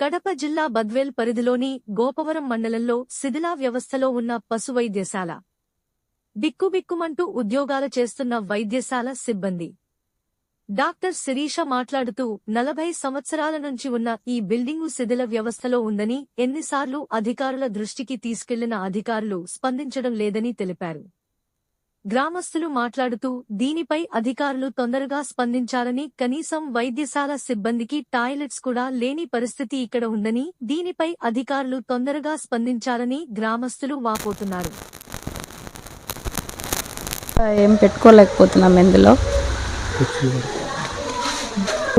కడప జిల్లా బద్వేల్ పరిధిలోని గోపవరం మండలంలో శిథిలా వ్యవస్థలో ఉన్న పశు వైద్యశాల బిక్కుబిక్కుమంటూ ఉద్యోగాలు చేస్తున్న వైద్యశాల సిబ్బంది. డాక్టర్ శిరీష మాట్లాడుతూ నలభై సంవత్సరాల నుంచి ఉన్న ఈ బిల్డింగు శిథిల వ్యవస్థలో ఉందని ఎన్నిసార్లు అధికారుల దృష్టికి తీసుకెళ్ళిన అధికారులు స్పందించడం లేదని తెలిపారు. గ్రామస్తులు మాట్లాడుతూ దీనిపై అధికారులు తొందరగా స్పందించాలని కనీసం వైద్యశాల సిబ్బందికి టాయిలెట్స్ కూడా లేని పరిస్థితి ఇక్కడ ఉందని దీనిపై అధికారులు తొందరగా స్పందించాలని గ్రామస్తులు వాపోతున్నారు. ఏం పెట్టుకోలేకపోతున్నాం ఇందులో.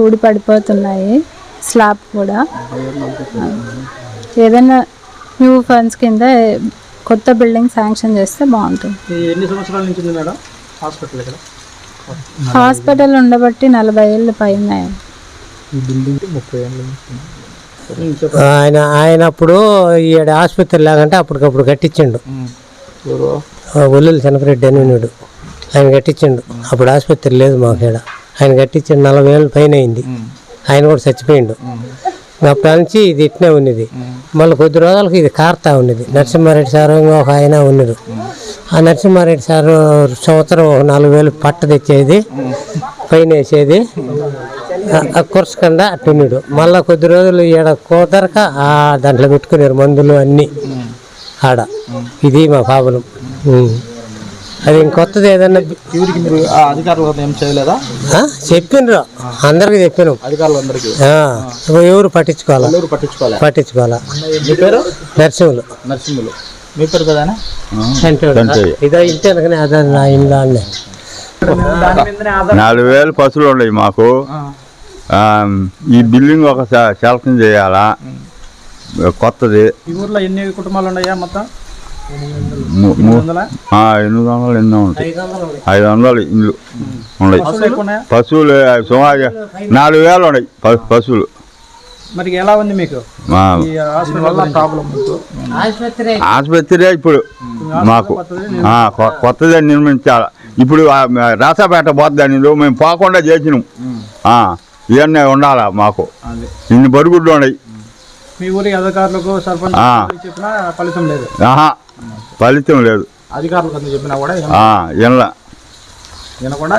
ఊడి పడిపోతున్నాయి స్లాబ్ కూడా. ఏదైనా న్యూ ఫండ్స్ కింద కొత్త బిల్డింగ్ శాంక్షన్ చేస్తే బాగుంటుంది. ఈ ఎన్ని సంవత్సరాల నుంచి ఉంది మేడం? హాస్పిటల్ ఇక్కడ? హాస్పిటల్ ఉండబట్టి నలభై ఏళ్ళు పైన. ఈ ఆయన ఆయన అప్పుడు ఈడ ఆసుపత్రి లాగంటే అప్పటికప్పుడు కట్టించిండు. ఒల్లులు చనపరెడ్డి అని ఉన్నాడు. ఆయన కట్టించిండు. అప్పుడు ఆసుపత్రి లేదు మాకు ఈడ ఆయన కట్టించిండు నలభై ఏళ్ళు పైన అయింది. ఆయన కూడా చచ్చిపోయిండు. అప్పటి నుంచి ఇది ఇట్నే ఉన్నది. మళ్ళీ కొద్ది రోజులకు ఇది కారుతా ఉన్నది. నరసింహారెడ్డి సార్ ఒక ఆయన ఉన్నారు ఆ నరసింహారెడ్డి సార్ సంవత్సరం ఒక నాలుగు వేలు పట్ట తెచ్చేది పైన వేసేది. కురసకుండా అట్టున్నాడు మళ్ళీ కొద్ది రోజులు ఈడ కుదరక ఆ దాంట్లో పెట్టుకున్నారు మందులు అన్నీ. ఆడ. ఇది మా ప్రాబ్లం. అది ఇంకొత్తది ఏదన్నా మీరు ఆ అధికారులు ఏం చేయలేదా? చెప్పిండ్రు అందరికి చెప్పినాం. అధికారులందరికీ? ఆ, ఎవరు పట్టించుకోవాలా? ఎవరు పట్టించుకోలే పట్టించుకోవాలా? మీ పేరు? నరసింహులు. నరసింహులు. మీ పేరు కదానే చంటోడు ఇదో ఇంటి వెనకనే అదే నా ఇంట్లో నాలుగు వేలు పశువులు ఉన్నాయి మాకు. ఆ, ఈ బిల్డింగ్ ఒక సెలక్షన్ చేయాలా? కొత్తది. ఈ ఊర్లో ఎన్ని కుటుంబాలు ఉన్నాయా మొత్తం? ఎనిమిది వందలు? ఎన్నో ఉంటాయి. ఐదు వందలు ఇల్లు ఉన్నాయి. పశువులు సుమారు నాలుగు వేలు ఉన్నాయి పశువులు. మరి ఎలా ఉంది మీకు? ఆసుపత్రి. ఇప్పుడు మాకు. కొత్తదే నిర్మించాలి. ఇప్పుడు రాసాపేట పోద్దని మేము పోకుండా చేసినాం. ఆ, ఇవన్నీ ఉండాలా మాకు. ఇన్ని బరుగుడ్లు ఉన్నాయి. మీ ఊరి అధికారులకు సర్పంచ్ ఫలితం లేదు. ఆహా. ఫలితం లేదు. అధికారులకు అంత చెప్పినా కూడా ఇలా వినకుండా